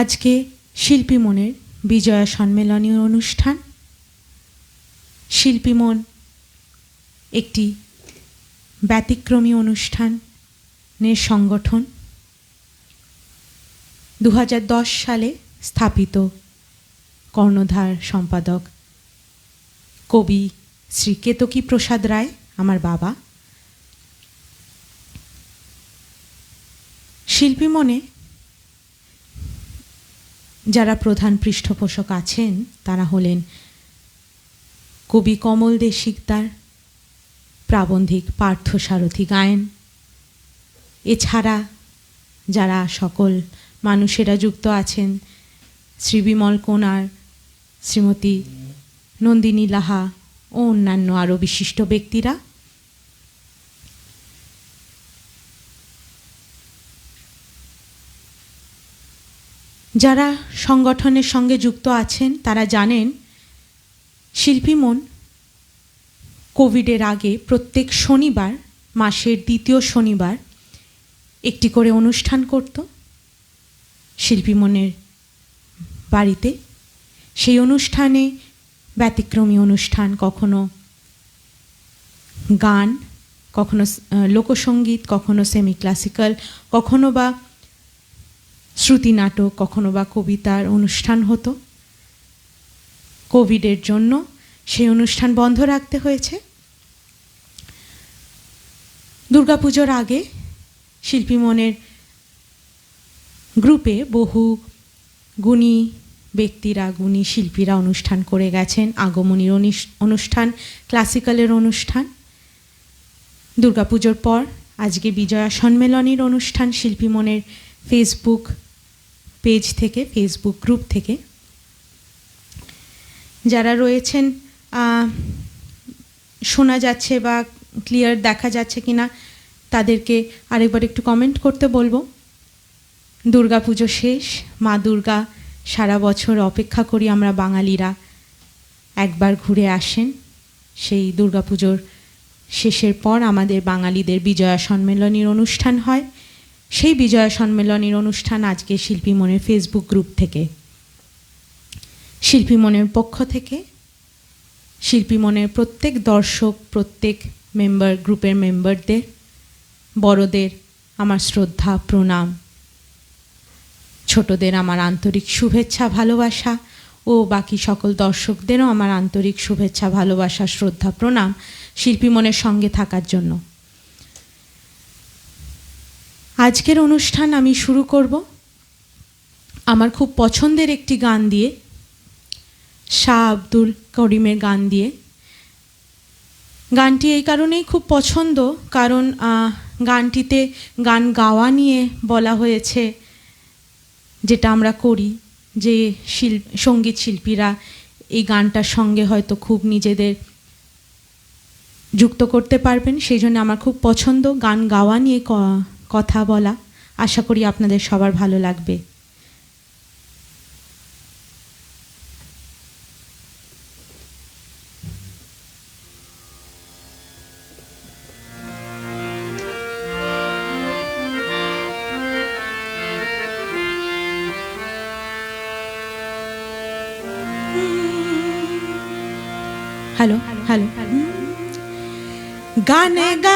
আজকে শিল্পী মনের বিজয়া সম্মেলনী অনুষ্ঠান। শিল্পী মন একটি ব্যতিক্রমী অনুষ্ঠানের সংগঠন। দু হাজার দশ সালে স্থাপিত কর্ণধার সম্পাদক কবি শ্রী কেতকী প্রসাদ রায়, আমার বাবা। শিল্পী মনে যারা প্রধান পৃষ্ঠপোষক আছেন, তারা হলেন কবি কমল দে শিকদার প্রাবন্ধিক পার্থ সারথী গায়েন। এছাড়া যারা সকল মানুষেরা যুক্ত আছেন, শ্রী বিমল কোনার, শ্রীমতী নন্দিনী লাহা ও অন্যান্য আরও বিশিষ্ট ব্যক্তিরা যারা সংগঠনের সঙ্গে যুক্ত আছেন, তারা জানেন, শিল্পী মন কোভিডের আগে প্রত্যেক শনিবার, মাসের দ্বিতীয় শনিবার একটি করে অনুষ্ঠান করত শিল্পী মনের বাড়িতে। সেই অনুষ্ঠানে ব্যতিক্রমী অনুষ্ঠান, কখনো গান, কখনো লোকসঙ্গীত কখনো সেমি ক্লাসিক্যাল কখনো বা শ্রুতি নাটক, কখনো বা কবিতার অনুষ্ঠান হতো। কোভিডের জন্য সেই অনুষ্ঠান বন্ধ রাখতে হয়েছে। দুর্গাপুজোর আগে শিল্পী মনের গ্রুপে বহু গুণী ব্যক্তিরা, গুণী শিল্পীরা অনুষ্ঠান করে গেছেন। আগমনীর অনুষ- অনুষ্ঠান, ক্লাসিক্যালের অনুষ্ঠান। দুর্গাপুজোর পর আজকে বিজয়া সম্মেলনীর অনুষ্ঠান শিল্পী মনের ফেসবুক পেজ থেকে ফেসবুক গ্রুপ থেকে। যারা রয়েছেন শোনা যাচ্ছে বা ক্লিয়ার দেখা যাচ্ছে কি না তাদেরকে আরেকবার একটু কমেন্ট করতে বলব। দুর্গা পুজো শেষ, মা দুর্গা সারা বছর অপেক্ষা করি আমরা বাঙালিরা একবার ঘুরে আসেন। সেই দুর্গাপুজোর শেষের পর আমাদের বাঙালিদের বিজয়া সম্মেলনীর অনুষ্ঠান হয়। সেই বিজয়া সম্মেলনের অনুষ্ঠান আজকে শিল্পী মনের ফেসবুক গ্রুপ থেকে। শিল্পী মনের পক্ষ থেকে, শিল্পী মনের প্রত্যেক দর্শক, প্রত্যেক মেম্বার, গ্রুপের মেম্বারদের, বড়দের আমার শ্রদ্ধা, প্রণাম। ছোটদের আমার আন্তরিক শুভেচ্ছা, ভালোবাসা ও বাকি সকল দর্শকদেরও আমার আন্তরিক শুভেচ্ছা, ভালোবাসা, শ্রদ্ধা, প্রণাম শিল্পী মনের সঙ্গে থাকার জন্য। আজকের অনুষ্ঠান আমি শুরু করব আমার খুব পছন্দের একটি গান দিয়ে, শাহ আব্দুল করিমের গান দিয়ে। গানটি এই কারণেই খুব পছন্দ, কারণ গানটিতে গান গাওয়া নিয়ে বলা হয়েছে যেটা আমরা করি, যে শিল, সংগীত শিল্পীরা এই গানটার সঙ্গে হয়তো খুব নিজেদের যুক্ত করতে পারবেন। সেই জন্য আমার খুব পছন্দ গান গাওয়া নিয়ে কথা বলা। আশা করি আপনাদের সবার ভালো লাগবে। Hello hello. গানে গাই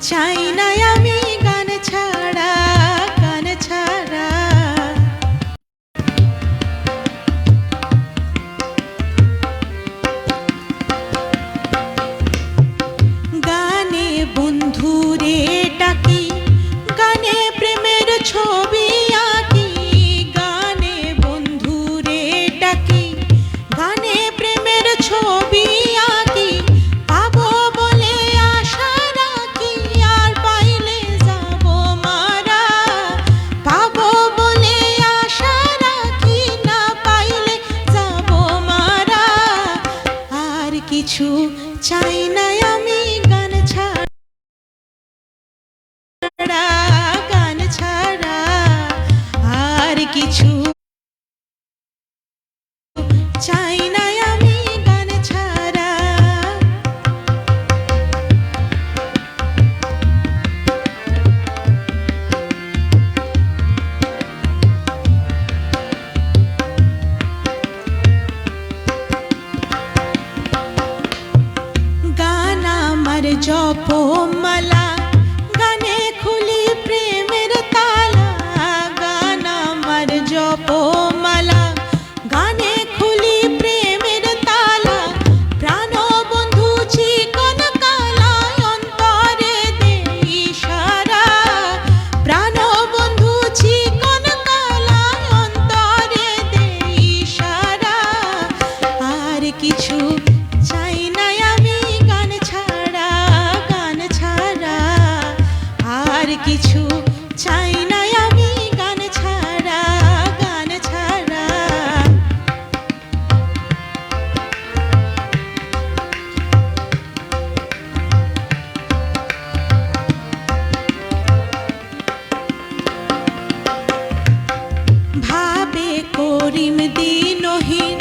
চাই না আমি গান ছাড়া। কিছু চাই না আমার জপমালা গানে আর কিছু চাই না আমি গান ছাড়া গান ছাড়া। ভাবে করিম দিনহীন,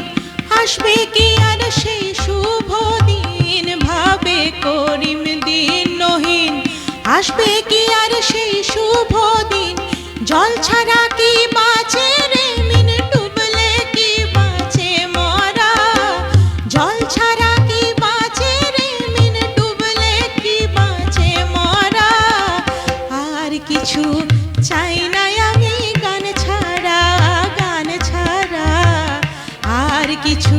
আসবে কি আর সেই শুভ দিন? ভাবে করিম দিনহীন আসবে কি আর সেই শুভ দিন? জল ছাড়া কি বাঁচে রে মিন? ডুবলে কি বাঁচে মরা? জল ছাড়া কি বাঁচে রে মিন? ডুবলে কি বাঁচে মরা? আর কিছু চাই না আমি গান ছাড়া গান ছাড়া। আর কিছু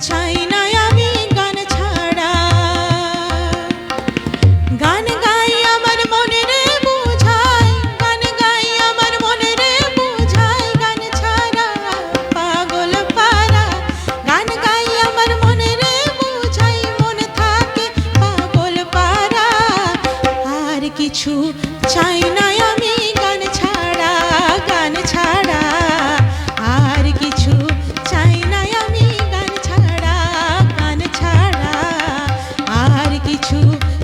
ছাই না too.